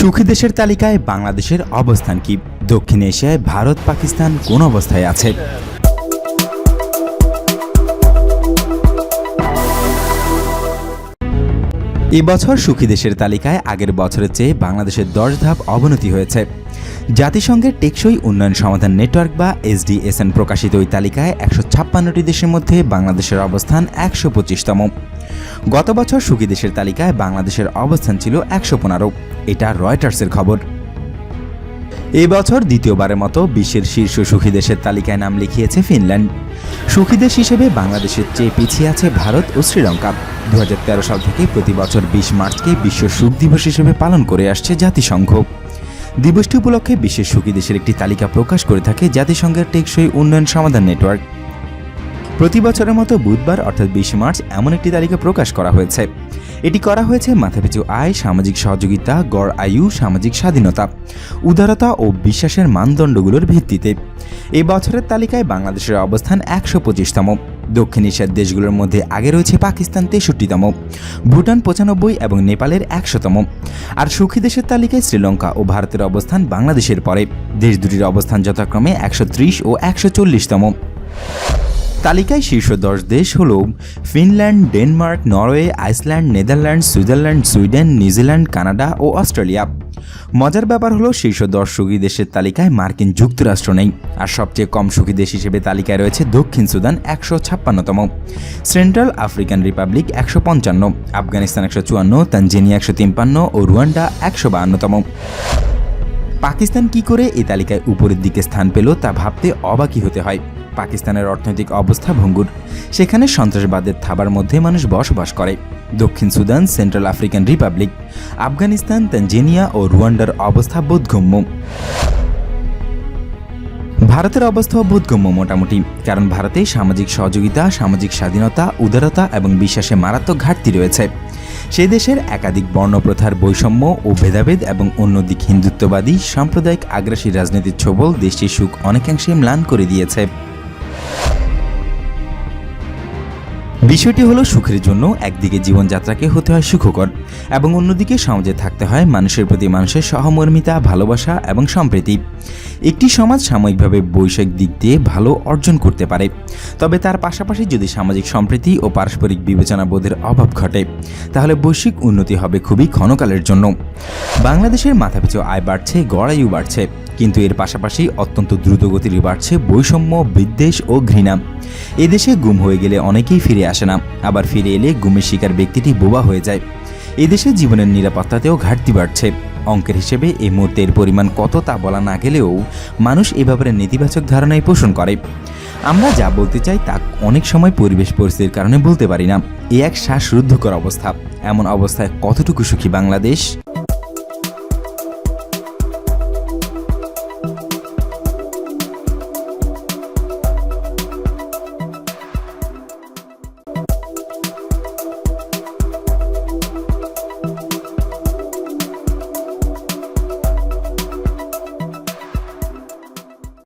সুখী দেশের তালিকায় বাংলাদেশের অবস্থান কি? দক্ষিণ এশিয়ায় ভারত পাকিস্তান কোন অবস্থায় আছে? এবছর সুখী দেশের তালিকায় আগের বছরের চেয়ে বাংলাদেশের দশ ধাপ অবনতি হয়েছে। জাতিসংঘের টেকসই উন্নয়ন সমাধান নেটওয়ার্ক বা এসডিএসএন প্রকাশিত ওই তালিকায় একশো ছাপ্পান্নটি দেশের মধ্যে বাংলাদেশের অবস্থান একশো পঁচিশতম। গত বছর সুখী দেশের তালিকায় বাংলাদেশের অবস্থান ছিল একশো পনেরো। এটা রয়টার্সের খবর। এবছর দ্বিতীয়বারের মতো বিশ্বের শীর্ষ সুখী দেশের তালিকায় নাম লিখিয়েছে ফিনল্যান্ড। সুখী দেশ হিসেবে বাংলাদেশের চেয়ে পিছিয়ে আছে ভারত ও শ্রীলঙ্কা। দু হাজার তেরো সাল থেকে প্রতি বছর বিশ মার্চকে বিশ্ব সুখ দিবস হিসেবে পালন করে আসছে জাতিসংঘ। দিবসটি উপলক্ষে বিশ্বের সুখী দেশের একটি তালিকা প্রকাশ করে থাকে জাতিসংঘের টেকসই উন্নয়ন সমাধান নেটওয়ার্ক। প্রতি বছরের মতো বুধবার, অর্থাৎ বিশ মার্চ, এমন একটি তালিকা প্রকাশ করা হয়েছে। এটি করা হয়েছে মাথাপিছু আয়, সামাজিক সহযোগিতা, গড় আয়ু, সামাজিক স্বাধীনতা, উদারতা ও বিশ্বাসের মানদণ্ডগুলোর ভিত্তিতে। এই বছরের তালিকায় বাংলাদেশের অবস্থান একশো পঁচিশতম। দক্ষিণ এশিয়ার দেশগুলোর মধ্যে আগে রয়েছে পাকিস্তান তেষট্টিতম, ভুটান পঁচানব্বই এবং নেপালের একশোতম। আর সুখী দেশের তালিকায় শ্রীলঙ্কা ও ভারতের অবস্থান বাংলাদেশের পরে। দেশ দুটির অবস্থান যথাক্রমে একশো ত্রিশ ও একশো চল্লিশতম। তালিকায় শীর্ষ দশ দেশ হল Finland, Denmark, Norway, Iceland Netherland Switzerland, Sweden, New Zealand, Canada ও অস্ট্রেলিয়া। মজার ব্যাপার হলো শীর্ষ দশ সুখী দেশের তালিকায় মার্কিন যুক্তরাষ্ট্র নেই। আর সবচেয়ে কম সুখী দেশ হিসেবে তালিকায় রয়েছে দক্ষিণ সুদান একশো ছাপ্পান্নতম, সেন্ট্রাল আফ্রিকান রিপাবলিক একশো পঞ্চান্ন, আফগানিস্তান একশো চুয়ান্ন, তানজেনিয়া একশো তিপ্পান্ন ও রুয়ান্ডা একশো বাহান্নতম। পাকিস্তান কি করে এই তালিকায় উপরের দিকে স্থান পেল তা ভাবতে অবাকই হতে হয়। পাকিস্তানের অর্থনৈতিক অবস্থা ভঙ্গুর। সেখানে সন্ত্রাসবাদের থাবার মধ্যে মানুষ বসবাস করে। দক্ষিণ Sudan, Central African Republic, Afghanistan, Tanzania ও রুয়ান্ডার অবস্থা বোধগম্য। ভারতের অবস্থাও বোধগম্য মোটামুটি, কারণ ভারতে সামাজিক সহযোগিতা, সামাজিক স্বাধীনতা, উদারতা এবং বিশ্বাসে মারাত্মক ঘাটতি রয়েছে। সেই দেশের একাধিক বর্ণপ্রথার বৈষম্য ও ভেদাভেদ এবং অন্যদিক হিন্দুত্ববাদী, সাম্প্রদায়িক আগ্রাসী রাজনীতির ছবল দেশটির সুখ অনেকাংশে ম্লান করে দিয়েছে। বিষয়টি হলো সুখের জন্য একদিকে জীবনযাত্রাকে হতে হয় সুখকর এবং অন্যদিকে সমাজে থাকতে হয় মানুষের প্রতি মানুষের সহমর্মিতা, ভালোবাসা এবং সম্প্রীতি। একটি সমাজ সাময়িকভাবে বৈষয়িক দিক দিয়ে ভালো অর্জন করতে পারে, তবে তার পাশাপাশি যদি সামাজিক সম্প্রীতি ও পারস্পরিক বিবেচনাবোধের অভাব ঘটে, তাহলে বৈশ্বিক উন্নতি হবে খুবই ক্ষণকালের জন্য। বাংলাদেশের মাথাপিছু আয় বাড়ছে গড়াইও বাড়ছে। কিন্তু এর পাশাপাশি অত্যন্ত দ্রুতগতির বাড়ছে বৈষম্য, বিদ্বেষ ও ঘৃণা। এদেশে গুম হয়ে গেলে অনেকেই ফিরে আসে না। আবার ফিরে এলে গুমের শিকার ব্যক্তিটি বোবা হয়ে যায়। এদেশে জীবনের নিরাপত্তাতেও ঘাটতি বাড়ছে। অঙ্কের হিসেবে এই মুহূর্তের পরিমাণ কত তা বলা না গেলেও মানুষ এ ব্যাপারে নেতিবাচক ধারণাই পোষণ করে। আমরা যা বলতে চাই তা অনেক সময় পরিবেশ পরিস্থিতির কারণে বলতে পারি না। এ এক শ্বাসরুদ্ধকর অবস্থা। এমন অবস্থায় কতটুকু সুখী বাংলাদেশ?